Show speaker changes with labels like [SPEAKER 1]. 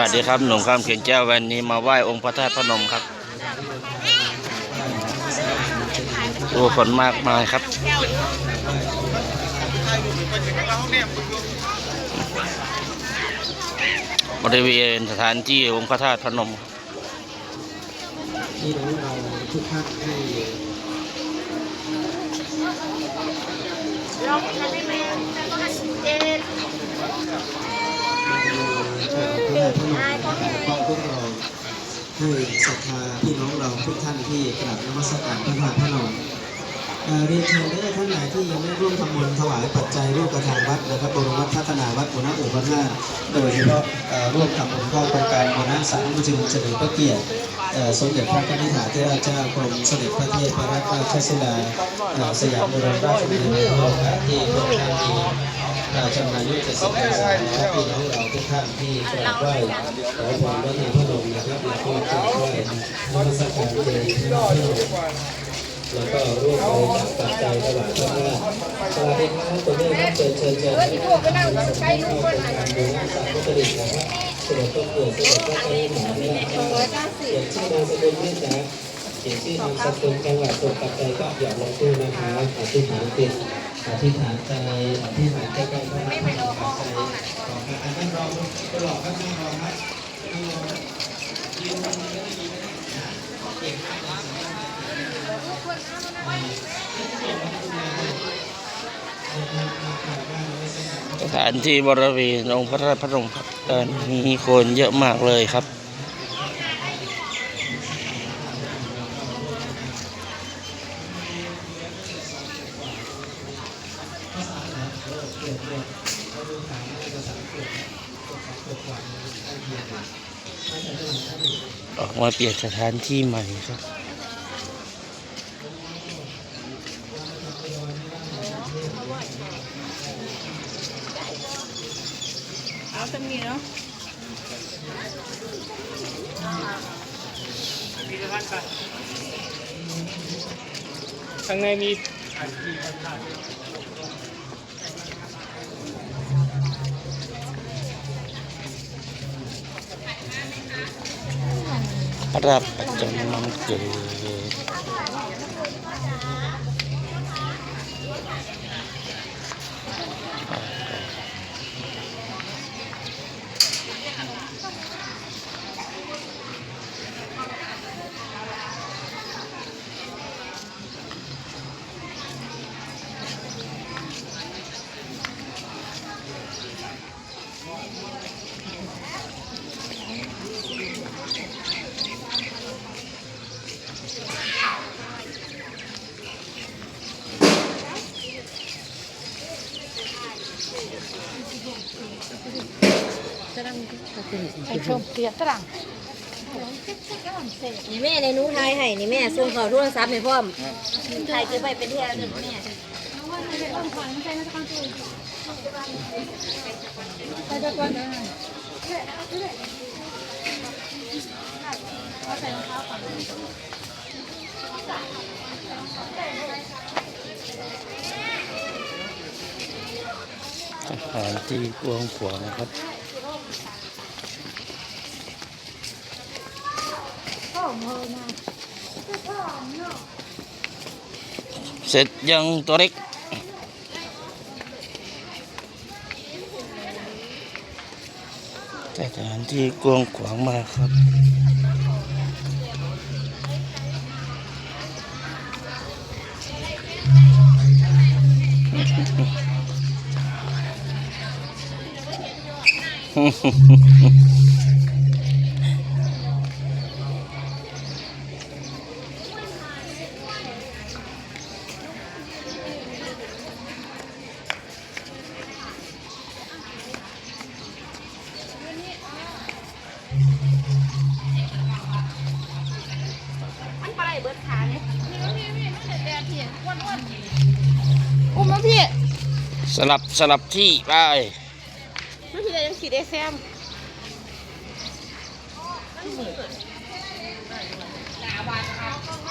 [SPEAKER 1] วัสดีครับหนุ่มข้ามเขียนแก้ววันนี้มาไหว้องค์พระธาตุพนมครับดูคนมากมายครับ บริเวณสถานที่องค์พระธาตุพนม
[SPEAKER 2] ที่น้องเราทุกท่านที่
[SPEAKER 3] ลองทำได้ไหมแล้วก็เจ็ด
[SPEAKER 2] ให้ศรัทธาพี่น้องเราทุกท่านที่กราบนมัสการพระธาตุพนมเอ่อเรียนเชิญเด้ท่านไหนที่ยังไม่ร่วมทำบุญถวายปัจจัยร่วมกับทางวัดนะครับบรมวัดพัฒนาวัดบุญอุปนาโดยเฉพาะร่วมทำบุญเข้าโครงการบุญนาสามมุจึงเฉลิมพระเกียรติสมเด็จพระนิธิถาธิราเจ้ากรมเสด็จพระเทพพระราชสุดาเอ่อสยามบรมราชกุมารีในโอกาสที่ระองค์ท่านมี เราจะมาญยุทธศาสตร์และพี่น้องเราทุกท่านที่กราบไหว้ขอพรพระนาพระนมนะครับแล้วก็กราบไหว้นมัสการเจดีย์พระนามพระนมแล้วก็ร่วมบริจาคปัจจัยถวายพระนาสวัสดีครับตัวนี้ครับเชิญเชิญเชิญที่พวกไปนั่งใกล้ลูกคนไหนดูหน้าสาวพุทธิ์นะครับเสด็จพระเกียรติเสด็จพระเจ้าหนาเนี่ยนะครับเขียนชื่อนามสกุลด้วยนะเขียนชื่อนามสกุลจังหวัดส่งปัจจัยก็หย่อนลงตู้นะครับอธิษฐานจิต อธิษฐานใจอธิษฐานใจกล้ๆพระไม่ไปรอพ่อใจขอให้อันนั้นรอตลอดครับนั่งรอครับนั่งรอยืนตรงนี้ก็ได้ยินเก่งมากส
[SPEAKER 1] ถานที่บริเวณองค์พระธาตุพนมครับตอนนี้คนเยอะมากเลยครับ ออกมาเปลี่ยนสถานที่ใหม่ครับ
[SPEAKER 3] เอาจะมีเนาะ
[SPEAKER 4] ข้างในมี
[SPEAKER 1] รับประจำวันเกิด
[SPEAKER 3] ไอ้ชมเกลียดตรัง
[SPEAKER 5] นี่แม่ในนู้ไทยให้นี่แม่ส่งเขาโทรศัพท์ให้พร้อมไทยจะไปเป็นที่ระลึกแม่ใส
[SPEAKER 1] ถาก่อน อาหารที่กว้างขวางครับเสร็จยังตัวเล็กแต่สถานที่กว้างขวางมากครับ
[SPEAKER 3] มันปลาไหลเบิดขาเนี่ยพี่พี่พี่มันเด็ดแดดพี่อ้วนอ้วนอุ้มมาพี่
[SPEAKER 1] สลับสลับที่ไป
[SPEAKER 3] ม่นที่ยังสีได้แซมหนาวานครับ